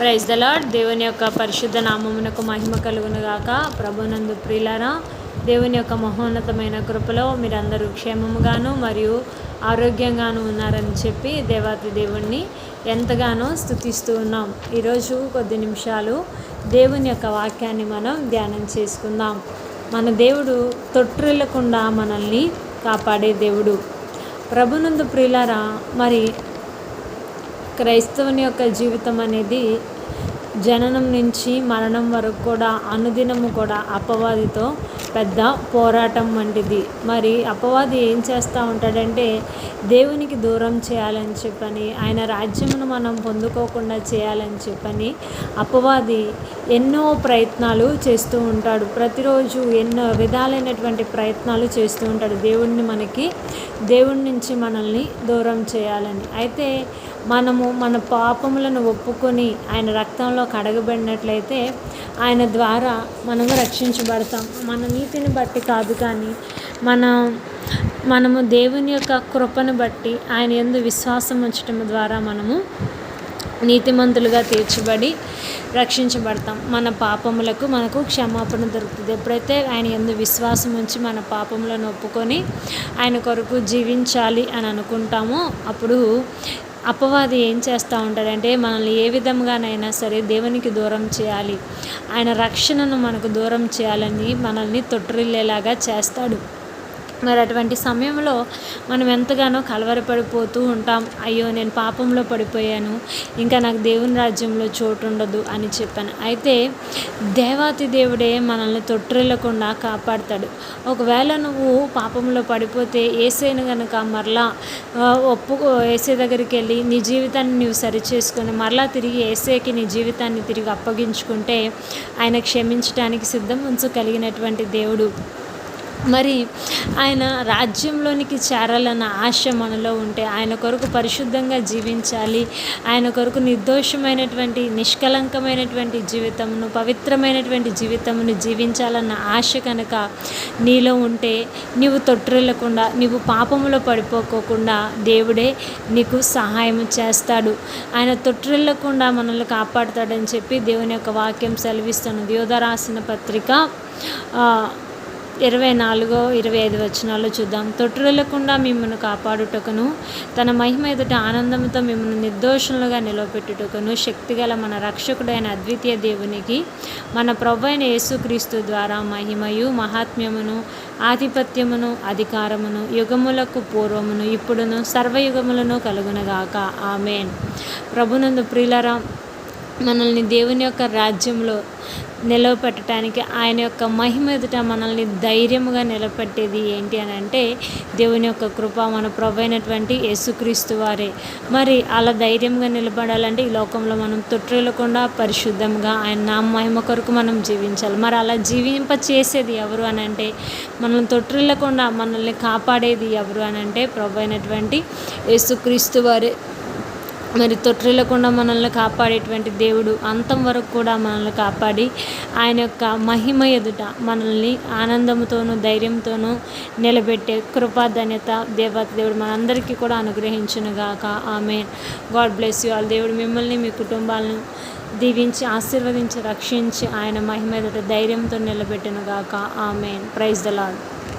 Praise the lord దేవుని యొక్క పరిశుద్ధ నామమునకు మహిమ కలుగునుగాక. ప్రభునందు ప్రియులారా దేవుని యొక్క మహోన్నతమైన కృపలో మీరందరూ క్షేమముగాను మరియు ఆరోగ్యంగాను ఉన్నారని చెప్పి దేవాతి దేవుణ్ణి ఎంతగానో స్థుతిస్తూ ఉన్నాం. ఈరోజు కొద్ది నిమిషాలు దేవుని యొక్క వాక్యాన్ని మనం ధ్యానం చేసుకుందాం. మన దేవుడు తొట్టిల్లకుండా మనల్ని కాపాడే దేవుడు. ప్రభునందు ప్రియులారా మరి క్రైస్తవుని యొక్క జీవితం అనేది జననం నుంచి మరణం వరకు కూడా అనుదినము కూడా అపవాదితో పెద్ద పోరాటం వంటిది. మరి అపవాది ఏం చేస్తూ ఉంటాడంటే దేవునికి దూరం చేయాలని చెప్పని ఆయన రాజ్యమును మనం పొందుకోకుండా చేయాలని చెప్పని అపవాది ఎన్నో ప్రయత్నాలు చేస్తూ ఉంటాడు. ప్రతిరోజు ఎన్నో విధాలైనటువంటి ప్రయత్నాలు చేస్తూ ఉంటాడు దేవుణ్ణి మనకి దేవుడి నుంచి మనల్ని దూరం చేయాలని. అయితే మనము మన పాపములను ఒప్పుకొని ఆయన రక్తంలో కడగబడినట్లయితే ఆయన ద్వారా మనము రక్షించబడతాం. మన నీతిని బట్టి కాదు కానీ మన మనము దేవుని యొక్క కృపను బట్టి ఆయన ఎందు విశ్వాసం ఉంచడం ద్వారా మనము నీతిమంతులుగా తీర్చబడి రక్షించబడతాం. మన పాపములకు మనకు క్షమాపణ దొరుకుతుంది. ఎప్పుడైతే ఆయన ఎందు విశ్వాసం ఉంచి మన పాపములను ఒప్పుకొని ఆయన కొరకు జీవించాలి అని అనుకుంటామో అప్పుడు అపవాది ఏం చేస్తూ ఉంటాడంటే మనల్ని ఏ విధంగానైనా సరే దేవునికి దూరం చేయాలి. ఆయన రక్షణను మనకు దూరం చేయాలని మనల్ని తొట్టిల్లేలాగా చేస్తాడు. మరి అటువంటి సమయంలో మనం ఎంతగానో కలవరపడిపోతూ ఉంటాం. అయ్యో నేను పాపంలో పడిపోయాను. ఇంకా నాకు దేవుని రాజ్యంలో చోటు ఉండదు అని చెప్పాను. అయితే దేవాతి దేవుడే మనల్ని తొట్టిల్లకుండా కాపాడతాడు. ఒకవేళ నువ్వు పాపంలో పడిపోతే ఏసైను కనుక మరలా ఒప్పు ఏసే దగ్గరికి వెళ్ళి నీ జీవితాన్ని నువ్వు సరిచేసుకొని మరలా తిరిగి ఏసేకి నీ జీవితాన్ని తిరిగి అప్పగించుకుంటే ఆయన క్షమించడానికి సిద్ధం ఉంచు కలిగినటువంటి దేవుడు. మరి ఆయన రాజ్యంలోనికి చేరాలన్న ఆశ మనలో ఉంటే ఆయన కొరకు పరిశుద్ధంగా జీవించాలి. ఆయన కొరకు నిర్దోషమైనటువంటి నిష్కలంకమైనటువంటి జీవితమును పవిత్రమైనటువంటి జీవితమును జీవించాలన్న ఆశ కనుక నీలో ఉంటే నీవు తొట్టిల్లకుండా నీవు పాపములో పడిపోకోకుండా దేవుడే నీకు సహాయం చేస్తాడు. ఆయన తొట్టిల్లకుండా మనల్ని కాపాడుతాడని చెప్పి దేవుని యొక్క వాక్యం సెలవిస్తున్నది. యోధ రాసిన పత్రిక ఇరవై నాలుగో ఇరవై ఐదు వచనాల్లో చూద్దాం. తొట్టులకుండా మిమ్మల్ని కాపాడుటకును తన మహిమ ఎదుట ఆనందంతో మిమ్మల్ని నిర్దోషులుగా నిలవపెట్టుటకును శక్తిగల మన రక్షకుడైన అద్వితీయ దేవునికి మన ప్రభు అయిన యేసుక్రీస్తు ద్వారా మహిమయు మహాత్మ్యమును ఆధిపత్యమును అధికారమును యుగములకు పూర్వమును ఇప్పుడును సర్వయుగములను కలుగునగాక. ఆమెన్. ప్రభునందు ప్రియులరా మనల్ని దేవుని యొక్క రాజ్యంలో నిలవపెట్టడానికి ఆయన యొక్క మహిమ ఎదుట మనల్ని ధైర్యముగా నిలబెట్టేది ఏంటి అని అంటే దేవుని యొక్క కృప మన ప్రభైనటువంటి యేసుక్రీస్తు వారే. మరి అలా ధైర్యంగా నిలబడాలంటే ఈ లోకంలో మనం తొట్టిల్లకుండా పరిశుద్ధంగా ఆయన నా మహిమ కొరకు మనం జీవించాలి. మరి అలా జీవింప చేసేది ఎవరు అని అంటే మనల్ని తొట్టిల్లకుండా మనల్ని కాపాడేది ఎవరు అని అంటే ప్రభు అయినటువంటి యేసుక్రీస్తు వారే. మరి తొట్టిల్లకుండా మనల్ని కాపాడేటువంటి దేవుడు అంతం వరకు కూడా మనల్ని కాపాడి ఆయన యొక్క మహిమ ఎదుట మనల్ని ఆనందంతోనూ ధైర్యంతోనూ నిలబెట్టే కృపాధన్యత దేవత దేవుడు మనందరికీ కూడా అనుగ్రహించునుగాక. ఆమె గాడ్ బ్లెస్ యూ ఆల్. దేవుడు మిమ్మల్ని మీ కుటుంబాలను దీవించి ఆశీర్వదించి రక్షించి ఆయన మహిమ ఎదుట ధైర్యంతో నిలబెట్టునుగాక. ఆమెన్. Praise the Lord